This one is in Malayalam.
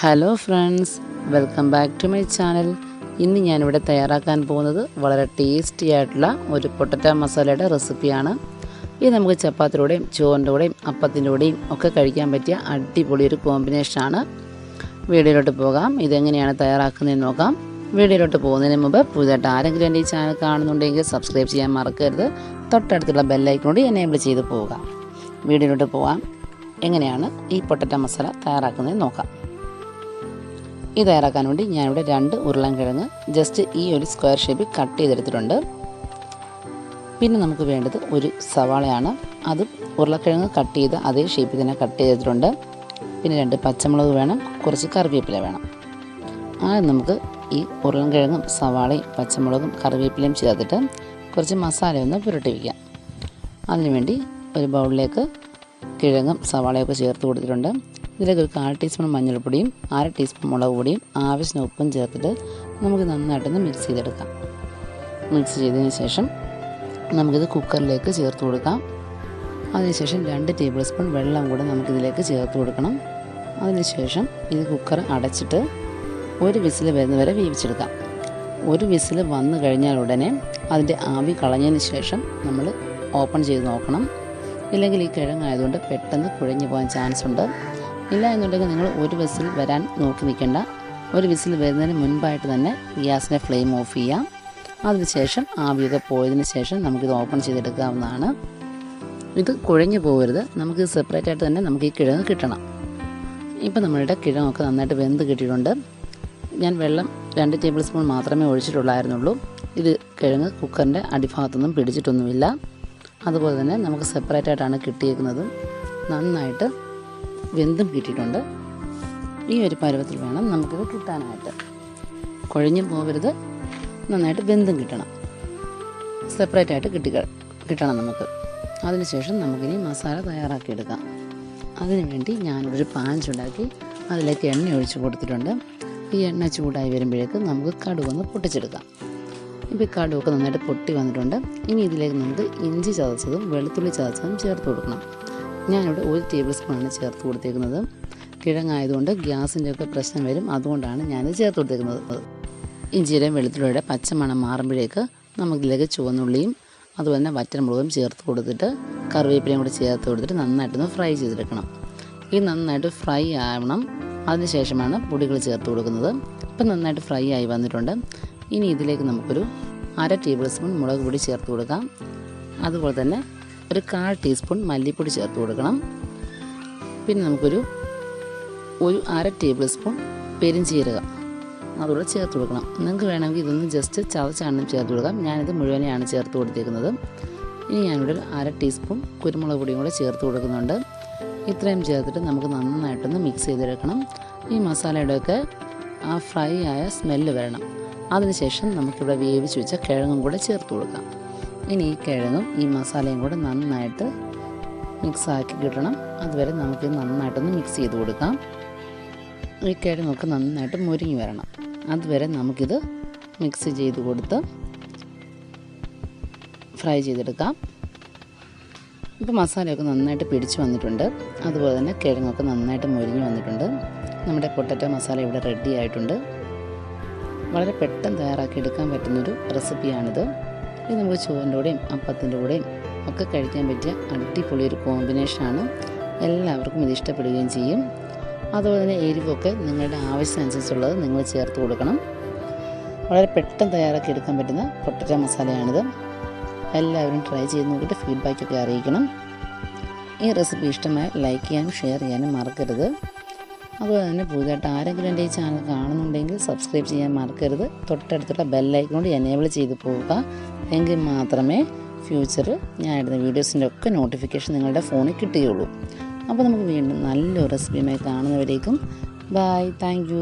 Hello friends welcome back to my channel. ഇന്ന് ഞാനിവിടെ തയ്യാറാക്കാൻ പോകുന്നത് വളരെ ടേസ്റ്റി ആയിട്ടുള്ള ഒരു പൊട്ടറ്റ മസാലയുടെ റെസിപ്പിയാണ്. ഇത് നമുക്ക് ചപ്പാത്തിലൂടെയും ചോറിന്റെ കൂടെയും അപ്പത്തിന്റെ കൂടെയും ഒക്കെ കഴിക്കാൻ പറ്റിയ അടിപൊളി ഒരു കോമ്പിനേഷനാണ്. വീഡിയോയിലോട്ട് പോകാം. ഇതെങ്ങനെയാണ് തയ്യാറാക്കുന്നതെന്ന് നോക്കാം. വീഡിയോയിലോട്ട് പോകുന്നതിന് മുമ്പ് പുതിയതായിട്ട് ആരെങ്കിലും എന്റെ ഈ ചാനൽ കാണുന്നുണ്ടെങ്കിൽ സബ്സ്ക്രൈബ് ചെയ്യാൻ മറക്കരുത്. തൊട്ടടുത്തുള്ള ബെല്ലൈക്കനോട് എനേബിൾ ചെയ്ത് പോകാം വീഡിയോയിലോട്ട് പോകാം എങ്ങനെയാണ് ഈ പൊട്ടറ്റ മസാല തയ്യാറാക്കുന്നതെന്ന് നോക്കാം. ഇത് തയ്യാറാക്കാൻ വേണ്ടി ഞാനിവിടെ രണ്ട് ഉരുളൻകിഴങ്ങ് ജസ്റ്റ് ഈ ഒരു സ്ക്വയർ ഷേപ്പിൽ കട്ട് ചെയ്തെടുത്തിട്ടുണ്ട്. പിന്നെ നമുക്ക് വേണ്ടത് ഒരു സവാളയാണ്. അത് ഉരുളക്കിഴങ്ങ് കട്ട് ചെയ്ത് അതേ ഷേപ്പിൽ തന്നെ കട്ട് ചെയ്തിട്ടുണ്ട് പിന്നെ രണ്ട് പച്ചമുളക് വേണം കുറച്ച് കറിവേപ്പില വേണം. ആദ്യം നമുക്ക് ഈ ഉരുളൻകിഴങ്ങും സവാളയും പച്ചമുളകും കറിവേപ്പിലയും ചേർത്തിട്ട് കുറച്ച് മസാല ഒന്ന് പുരട്ടി വയ്ക്കാം അതിനുവേണ്ടി ഒരു ബൗളിലേക്ക് കിഴങ്ങും സവാളയൊക്കെ ചേർത്ത് കൊടുത്തിട്ടുണ്ട്. ഇതിലേക്ക് ഒരു കാൽ ടീസ്പൂൺ മഞ്ഞൾപ്പൊടിയും അര ടീസ്പൂൺ മുളക് പൊടിയും ആവശ്യത്തിന് ഉപ്പും ചേർത്തിട്ട് നമുക്ക് നന്നായിട്ടൊന്ന് മിക്സ് ചെയ്തെടുക്കാം. മിക്സ് ചെയ്തതിന് ശേഷം നമുക്കിത് കുക്കറിലേക്ക് ചേർത്ത് കൊടുക്കാം. അതിനുശേഷം രണ്ട് ടേബിൾ സ്പൂൺ വെള്ളം കൂടെ നമുക്കിതിലേക്ക് ചേർത്ത് കൊടുക്കണം. അതിനുശേഷം ഇത് കുക്കർ അടച്ചിട്ട് ഒരു വിസിൽ വരുന്നവരെ വേവിച്ചെടുക്കാം. ഒരു വിസിൽ വന്നു കഴിഞ്ഞാൽ ഉടനെ അതിന്റെ ആവി കളഞ്ഞതിന് ശേഷം നമ്മൾ ഓപ്പൺ ചെയ്ത് നോക്കണം. ഇല്ലെങ്കിൽ ഈ കിഴങ്ങായതുകൊണ്ട് പെട്ടെന്ന് കുഴഞ്ഞു പോകാൻ ചാൻസ് ഉണ്ട്. ഇല്ല എന്നുണ്ടെങ്കിൽ നിങ്ങൾ ഒരു വിസിൽ വരാൻ നോക്കി നിൽക്കേണ്ട. ഒരു വിസിൽ വരുന്നതിന് മുൻപായിട്ട് തന്നെ ഗ്യാസിന്റെ ഫ്ലെയിം ഓഫ് ചെയ്യാം. അതിനുശേഷം ആവിയൊക്കെ പോയതിന് ശേഷം നമുക്കിത് ഓപ്പൺ ചെയ്തെടുക്കാവുന്നതാണ്. ഇത് കുഴഞ്ഞു പോകരുത്. നമുക്ക് സെപ്പറേറ്റ് ആയിട്ട് തന്നെ നമുക്ക് ഈ കിഴങ്ങ് കിട്ടണം. ഇപ്പം നമ്മളുടെ കിഴങ്ങൊക്കെ നന്നായിട്ട് വെന്ത് കിട്ടിയിട്ടുണ്ട്. ഞാൻ വെള്ളം രണ്ട് ടേബിൾ സ്പൂൺ മാത്രമേ ഒഴിച്ചിട്ടുള്ളായിരുന്നുള്ളൂ. ഇത് കിഴങ്ങ് കുക്കറിന്റെ അടിഭാഗത്തൊന്നും പിടിച്ചിട്ടൊന്നുമില്ല. അതുപോലെ തന്നെ നമുക്ക് സെപ്പറേറ്റ് ആയിട്ടാണ് കിട്ടിയേക്കുന്നത്. നന്നായിട്ട് വെന്തും കിട്ടിയിട്ടുണ്ട്. ഈ ഒരു പരുവത്തിൽ വേണം നമുക്കിത് കിട്ടാനായിട്ട്. കുഴഞ്ഞും പോകരുത്. നന്നായിട്ട് വെന്തും കിട്ടണം. സെപ്പറേറ്റ് ആയിട്ട് കിട്ടി കിട്ടണം നമുക്ക്. അതിനുശേഷം നമുക്കിനി മസാല തയ്യാറാക്കിയെടുക്കാം. അതിനു വേണ്ടി ഞാനൊരു പാൻ ചൂടാക്കി അതിലേക്ക് എണ്ണ ഒഴിച്ച് കൊടുത്തിട്ടുണ്ട്. ഈ എണ്ണ ചൂടായി വരുമ്പോഴേക്ക് നമുക്ക് കടുവൊന്ന് പൊട്ടിച്ചെടുക്കാം. ഇപ്പോൾ കടുവൊക്കെ നന്നായിട്ട് പൊട്ടി വന്നിട്ടുണ്ട്. ഇനി ഇതിലേക്ക് നമുക്ക് ഇഞ്ചി ചതച്ചതും വെളുത്തുള്ളി ചതച്ചതും ചേർത്ത് കൊടുക്കണം. ഞാനിവിടെ ഒരു ടേബിൾ സ്പൂണാണ് ചേർത്ത് കൊടുത്തേക്കുന്നത്. കിഴങ്ങായതുകൊണ്ട് ഗ്യാസിന്റെ ഒക്കെ പ്രശ്നം വരും. അതുകൊണ്ടാണ് ഞാനിത് ചേർത്ത് കൊടുത്തേക്കുന്നത്. ഇഞ്ചിയുടെയും വെളുത്തുള്ളിയുടെ പച്ചമണം മാറുമ്പോഴേക്ക് നമുക്കിതിലേക്ക് ചുവന്നുള്ളിയും അതുപോലെ തന്നെ വറ്റൻമുളകും ചേർത്ത് കൊടുത്തിട്ട് കറിവേപ്പിലയും കൂടി ചേർത്ത് കൊടുത്തിട്ട് നന്നായിട്ടൊന്ന് ഫ്രൈ ചെയ്തെടുക്കണം. ഈ നന്നായിട്ട് ഫ്രൈ ആവണം. അതിനുശേഷമാണ് പൊടികൾ ചേർത്ത് കൊടുക്കുന്നത്. ഇപ്പം നന്നായിട്ട് ഫ്രൈ ആയി വന്നിട്ടുണ്ട്. ഇനി ഇതിലേക്ക് നമുക്കൊരു അര ടേബിൾ സ്പൂൺ മുളക് പൊടി ചേർത്ത് കൊടുക്കാം. അതുപോലെ തന്നെ ഒരു കാൽ ടീസ്പൂൺ മല്ലിപ്പൊടി ചേർത്ത് കൊടുക്കണം. പിന്നെ നമുക്കൊരു ഒരു അര ടേബിൾ സ്പൂൺ പെരിഞ്ചീരകം അതുകൂടെ ചേർത്ത് കൊടുക്കണം. നിങ്ങൾക്ക് വേണമെങ്കിൽ ഇതൊന്ന് ജസ്റ്റ് ചതച്ചാണ് ചേർത്ത് കൊടുക്കാം ഞാനിത് മുഴുവനെയാണ് ചേർത്ത് കൊടുത്തേക്കുന്നത് ഇനി ഞാനിവിടെ ഒരു അര ടീസ്പൂൺ കുരുമുളക് പൊടിയും കൂടെ ചേർത്ത് കൊടുക്കുന്നുണ്ട്. ഇത്രയും ചേർത്തിട്ട് നമുക്ക് നന്നായിട്ടൊന്ന് മിക്സ് ചെയ്തെടുക്കണം. ഈ മസാലയുടെയൊക്കെ ആ ഫ്രൈ ആയ സ്മെല്ല് വരണം. അതിനുശേഷം നമുക്കിവിടെ വേവിച്ച് വെച്ച കിഴങ്ങും കൂടെ ചേർത്ത് കൊടുക്കാം. ഇനി ഈ കിഴങ്ങും ഈ മസാലയും കൂടെ നന്നായിട്ട് മിക്സാക്കി കിട്ടണം. അതുവരെ നമുക്ക് നന്നായിട്ടൊന്ന് മിക്സ് ചെയ്ത് കൊടുക്കാം. ഈ കിഴങ്ങൊക്കെ നന്നായിട്ട് മുരിങ്ങി വരണം. അതുവരെ നമുക്കിത് മിക്സ് ചെയ്ത് കൊടുത്ത് ഫ്രൈ ചെയ്തെടുക്കാം. ഇപ്പോൾ മസാലയൊക്കെ നന്നായിട്ട് പിടിച്ചു വന്നിട്ടുണ്ട്. അതുപോലെ തന്നെ കിഴങ്ങൊക്കെ നന്നായിട്ട് മുരിഞ്ഞു വന്നിട്ടുണ്ട്. നമ്മുടെ പൊട്ടറ്റോ മസാല ഇവിടെ റെഡി ആയിട്ടുണ്ട്. വളരെ പെട്ടെന്ന് തയ്യാറാക്കി എടുക്കാൻ പറ്റുന്നൊരു റെസിപ്പിയാണിത് ഇത് നമുക്ക് ചോറിന്റെ കൂടെയും അപ്പത്തിന്റെ കൂടെയും ഒക്കെ കഴിക്കാൻ പറ്റിയ അടിപൊളി ഒരു കോമ്പിനേഷനാണ്. എല്ലാവർക്കും ഇത് ഇഷ്ടപ്പെടുകയും ചെയ്യും. അതുപോലെ തന്നെ എരിവൊക്കെ നിങ്ങളുടെ ആവശ്യമനുസരിച്ചുള്ളത് നിങ്ങൾ ചേർത്ത് കൊടുക്കണം. വളരെ പെട്ടെന്ന് തയ്യാറാക്കി എടുക്കാൻ പറ്റുന്ന പൊട്ടറ്റ മസാലയാണിത്. എല്ലാവരും ട്രൈ ചെയ്ത് നോക്കിയിട്ട് ഫീഡ്ബാക്കൊക്കെ അറിയിക്കണം. ഈ റെസിപ്പി ഇഷ്ടമായ ലൈക്ക് ചെയ്യാനും ഷെയർ ചെയ്യാനും മറക്കരുത്. അതുപോലെ തന്നെ പുതുതായിട്ട് ആരെങ്കിലും എന്റെ ഈ ചാനൽ കാണുന്നുണ്ടെങ്കിൽ സബ്സ്ക്രൈബ് ചെയ്യാൻ മറക്കരുത്. തൊട്ടടുത്തുള്ള ബെല്ലൈക്കോണ്ട് എനേബിൾ ചെയ്ത് പോവുക. എങ്കിൽ മാത്രമേ ഫ്യൂച്ചറിൽ ഞാൻ ഇടുന്ന വീഡിയോസിന്റെ ഒക്കെ നോട്ടിഫിക്കേഷൻ നിങ്ങളുടെ ഫോണിൽ കിട്ടുകയുള്ളൂ. അപ്പോൾ നമുക്ക് വീണ്ടും നല്ലൊരു റെസിപ്പിയുമായി കാണുന്നവരേക്കും ബായ് താങ്ക്